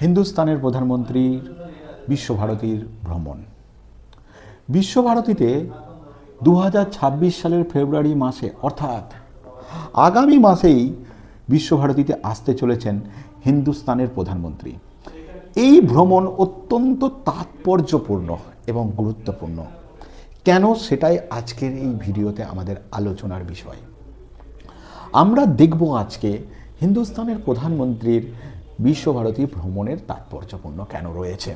হিন্দুস্তানের প্রধানমন্ত্রীর বিশ্বভারতীর ভ্রমণ। বিশ্বভারতীতে দু হাজার ছাব্বিশ সালের ফেব্রুয়ারি মাসে, অর্থাৎ আগামী মাসেই বিশ্বভারতীতে আসতে চলেছেন হিন্দুস্তানের প্রধানমন্ত্রী। এই ভ্রমণ অত্যন্ত তাৎপর্যপূর্ণ এবং গুরুত্বপূর্ণ। কেন সেটাই আজকের এই ভিডিওতে আমাদের আলোচনার বিষয়। আমরা দেখব আজকে হিন্দুস্তানের প্রধানমন্ত্রীর বিশ্বভারতী ভ্রমণের তাৎপর্যপূর্ণ কেন রয়েছে?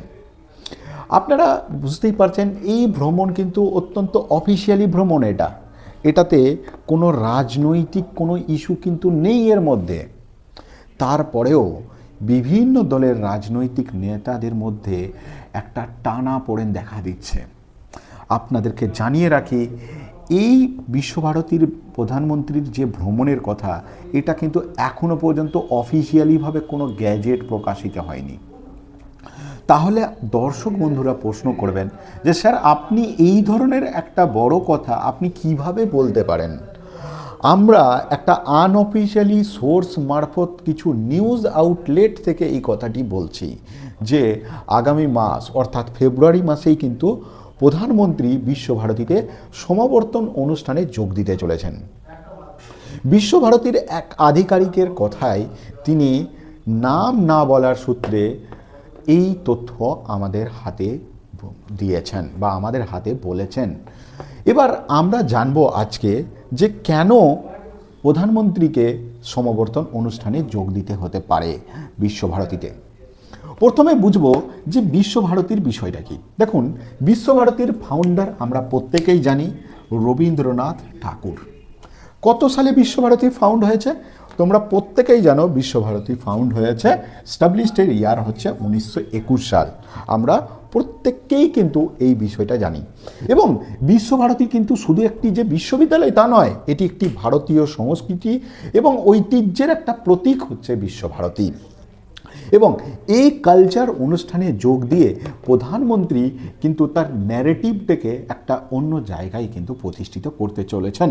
আপনারা বুঝতেই পারছেন, এই ভ্রমণ কিন্তু অত্যন্ত অফিসিয়ালি ভ্রমণ এটা। এটাতে কোনো রাজনৈতিক কোনো ইস্যু কিন্তু নেই এর মধ্যে। তারপরেও বিভিন্ন দলের রাজনৈতিক নেতাদের মধ্যে একটা টানা পড়েন দেখা দিচ্ছে। আপনাদেরকে জানিয়ে রাখি এই বিশ্বভারতীর প্রধানমন্ত্রীর যে ভ্রমণের কথা, এটা কিন্তু এখনও পর্যন্ত অফিসিয়ালিভাবে কোনো গ্যাজেট প্রকাশিত হয়নি। তাহলে দর্শক বন্ধুরা প্রশ্ন করবেন যে, স্যার, আপনি এই ধরনের একটা বড় কথা আপনি কীভাবে বলতে পারেন? আমরা একটা আনঅফিসিয়ালি সোর্স মারফত কিছু নিউজ আউটলেট থেকে এই কথাটি বলছি যে, আগামী মাস, অর্থাৎ ফেব্রুয়ারি মাসেই কিন্তু প্রধানমন্ত্রী বিশ্বভারতীতে সমাবর্তন অনুষ্ঠানে যোগ দিতে চলেছেন। বিশ্বভারতীর এক আধিকারিকের কথায় তিনি নাম না বলার সূত্রে এই তথ্য আমাদের হাতে দিয়েছেন বা আমাদের হাতে বলেছেন। এবার আমরা জানব আজকে যে কেন প্রধানমন্ত্রীকে সমাবর্তন অনুষ্ঠানে যোগ দিতে হতে পারে বিশ্বভারতীতে। প্রথমে বুঝব যে বিশ্বভারতীর বিষয়টা কি। দেখুন, বিশ্বভারতীর ফাউন্ডার আমরা প্রত্যেকেই জানি, রবীন্দ্রনাথ ঠাকুর। কত সালে বিশ্বভারতী ফাউন্ড হয়েছে? তোমরা প্রত্যেকেই জানো বিশ্বভারতী ফাউন্ড হয়েছে স্টাবলিশডের ইয়ার হচ্ছে উনিশশো একুশ সাল। আমরা প্রত্যেককেই কিন্তু এই বিষয়টা জানি। এবং বিশ্বভারতী কিন্তু শুধু একটি যে বিশ্ববিদ্যালয় তা নয়, এটি একটি ভারতীয় সংস্কৃতি এবং ঐতিহ্যের একটা প্রতীক হচ্ছে বিশ্বভারতী। এবং এই কালচার অনুষ্ঠানে যোগ দিয়ে প্রধানমন্ত্রী কিন্তু তার ন্যারেটিভটাকে একটা অন্য জায়গায় কিন্তু প্রতিষ্ঠিত করতে চলেছেন।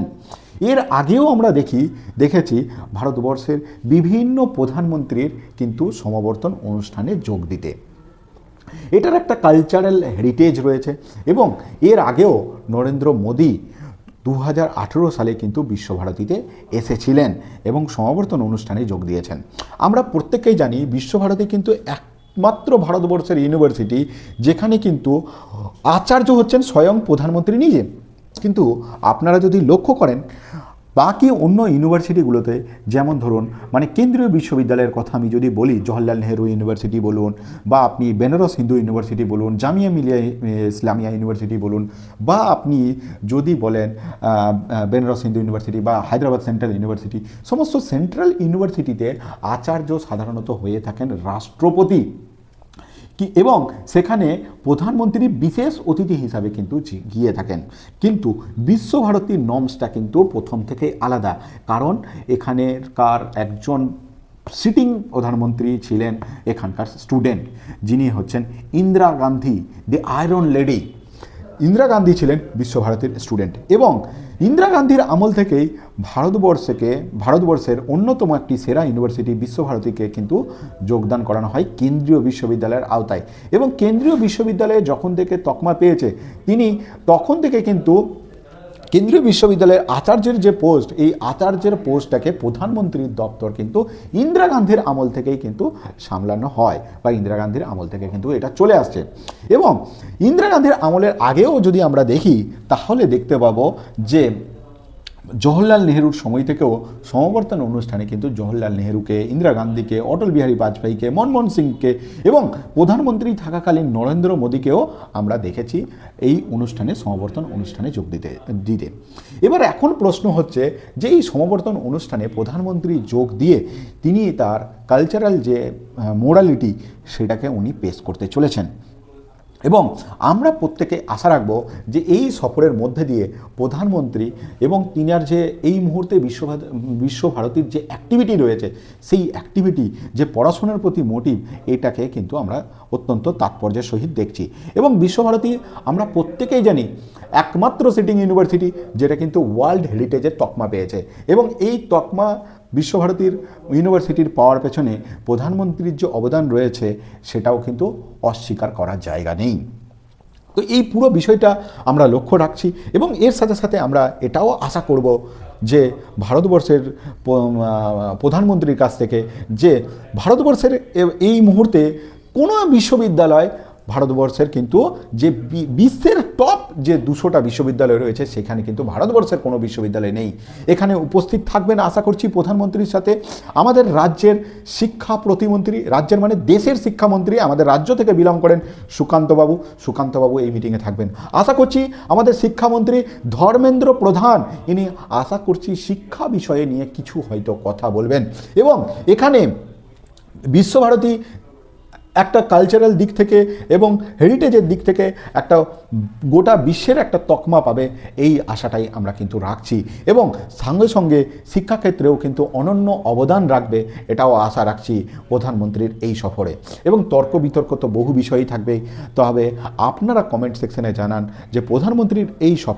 এর আগেও আমরা দেখি, দেখেছি ভারতবর্ষের বিভিন্ন প্রধানমন্ত্রীর কিন্তু সমাবর্তন অনুষ্ঠানে যোগ দিতে। এটার একটা কালচারাল হেরিটেজ রয়েছে এবং এর আগেও নরেন্দ্র মোদী দু হাজার আঠেরো সালে কিন্তু বিশ্বভারতীতে এসেছিলেন এবং সমাবর্তন অনুষ্ঠানে যোগ দিয়েছেন। আমরা প্রত্যেকেই জানি বিশ্বভারতী কিন্তু একমাত্র ভারতবর্ষের ইউনিভার্সিটি যেখানে কিন্তু আচার্য হচ্ছেন স্বয়ং প্রধানমন্ত্রী নিজে। কিন্তু আপনারা যদি লক্ষ্য করেন বাকি অন্য ইউনিভার্সিটিগুলোতে যেমন ধরুন মানে কেন্দ্রীয় বিশ্ববিদ্যালয়ের কথা আমি যদি বলি, জওহরলাল নেহরু ইউনিভার্সিটি বলুন, বা আপনি বেনারস হিন্দু ইউনিভার্সিটি বলুন, জামিয়া মিলিয়া ইসলামিয়া ইউনিভার্সিটি বলুন, বা আপনি যদি বলেন বেনারস হিন্দু ইউনিভার্সিটি বা হায়দ্রাবাদ সেন্ট্রাল ইউনিভার্সিটি সমস্ত সেন্ট্রাল ইউনিভার্সিটিতে আচার্য সাধারণত হয়ে থাকেন রাষ্ট্রপতি। কি এবং সেখানে প্রধানমন্ত্রী বিশেষ অতিথি হিসাবে কিন্তু গিয়ে থাকেন। কিন্তু বিশ্বভারতীর নর্মসটা কিন্তু প্রথম থেকে আলাদা। কারণ এখানেকার একজন সিটিং প্রধানমন্ত্রী ছিলেন এখানকার স্টুডেন্ট। যিনি হচ্ছেন Indira Gandhi, the iron lady. Indira Gandhi ছিলেন বিশ্বভারতীর স্টুডেন্ট এবং ইন্দিরা গান্ধীর আমল থেকেই ভারতবর্ষকে, ভারতবর্ষের অন্যতম একটি সেরা ইউনিভার্সিটি বিশ্বভারতীকে কিন্তু যোগদান করানো হয় কেন্দ্রীয় বিশ্ববিদ্যালয়ের আওতায়। এবং কেন্দ্রীয় বিশ্ববিদ্যালয়ে যখন থেকে তকমা পেয়েছে, তিনি তখন থেকে কিন্তু কেন্দ্রীয় বিশ্ববিদ্যালয়ের আচার্যের যে পোস্ট, এই আচার্যের পোস্টটাকে প্রধানমন্ত্রীর দপ্তর কিন্তু ইন্দিরা গান্ধীর আমল থেকেই কিন্তু সামলানো হয় বা ইন্দিরা গান্ধীর আমল থেকে কিন্তু এটা চলে আসছে। এবং ইন্দিরা গান্ধীর আমলের আগেও যদি আমরা দেখি, তাহলে দেখতে পাবো যে জওহরলাল নেহরুর সময় থেকেও সমাবর্তন অনুষ্ঠানে কিন্তু জওহরলাল নেহরুকে, ইন্দিরা গান্ধীকে, অটল বিহারী বাজপেয়ীকে, মনমোহন সিংকে এবং প্রধানমন্ত্রী থাকাকালীন নরেন্দ্র মোদীকেও আমরা দেখেছি এই অনুষ্ঠানে, সমাবর্তন অনুষ্ঠানে যোগ দিতে দিতে। এবার এখন প্রশ্ন হচ্ছে যে এই সমাবর্তন অনুষ্ঠানে প্রধানমন্ত্রী যোগ দিয়ে তিনি তার কালচারাল যে মোরালিটি সেটাকে উনি পেশ করতে চলেছেন। এবং আমরা প্রত্যেকে আশা রাখব যে এই সফরের মধ্যে দিয়ে প্রধানমন্ত্রী এবং তিনার যে এই মুহূর্তে বিশ্ব বিশ্বভারতীর যে অ্যাক্টিভিটি রয়েছে, সেই অ্যাক্টিভিটি যে পড়াশোনার প্রতি মোটিভ এটাকে কিন্তু আমরা অত্যন্ত তাৎপর্যের সহিত দেখছি। এবং বিশ্বভারতী, আমরা প্রত্যেকেই জানি, একমাত্র সিটিং ইউনিভার্সিটি যেটা কিন্তু ওয়ার্ল্ড হেরিটেজের তকমা পেয়েছে। এবং এই তকমা বিশ্বভারতীর ইউনিভার্সিটির পাওয়ার পেছনে প্রধানমন্ত্রীর যে অবদান রয়েছে, সেটাও কিন্তু অস্বীকার করার জায়গা নেই। তো এই পুরো বিষয়টা আমরা লক্ষ্য রাখছি এবং এর সাথে সাথে আমরা এটাও আশা করব যে ভারতবর্ষের প্রধানমন্ত্রীর কাছ থেকে যে ভারতবর্ষের এই মুহূর্তে কোনো বিশ্ববিদ্যালয় ভারতবর্ষের কিন্তু যে বিশ্বের টপ যে দুশোটা বিশ্ববিদ্যালয় রয়েছে, সেখানে কিন্তু ভারতবর্ষের কোনো বিশ্ববিদ্যালয় নেই। এখানে উপস্থিত থাকবেন আশা করছি প্রধানমন্ত্রীর সাথে। আমাদের রাজ্যের শিক্ষা প্রতিমন্ত্রী, রাজ্যের মানে দেশের শিক্ষামন্ত্রী আমাদের রাজ্য থেকে বিলং করেন সুকান্তবাবু। সুকান্তবাবু এই মিটিংয়ে থাকবেন। আশা করছি আমাদের শিক্ষামন্ত্রী ধর্মেন্দ্র প্রধান, ইনি আশা করছি শিক্ষা বিষয়ে নিয়ে কিছু হয়তো কথা বলবেন। এবং এখানে বিশ্বভারতী একটা কালচারাল দিক থেকে এবং হেরিটেজের দিক থেকে একটা গোটা বিশ্বের একটা তকমা পাবে, এই আশাটাই আমরা কিন্তু রাখছি। এবং সঙ্গে সঙ্গে শিক্ষাক্ষেত্রেও কিন্তু অনন্য অবদান রাখবে, এটাও আশা রাখছি প্রধানমন্ত্রীর এই সফরে। এবং তর্ক বিতর্ক তো বহু বিষয়ই থাকবে তবে আপনারা কমেন্ট সেকশনে জানান যে প্রধানমন্ত্রীর এই সফর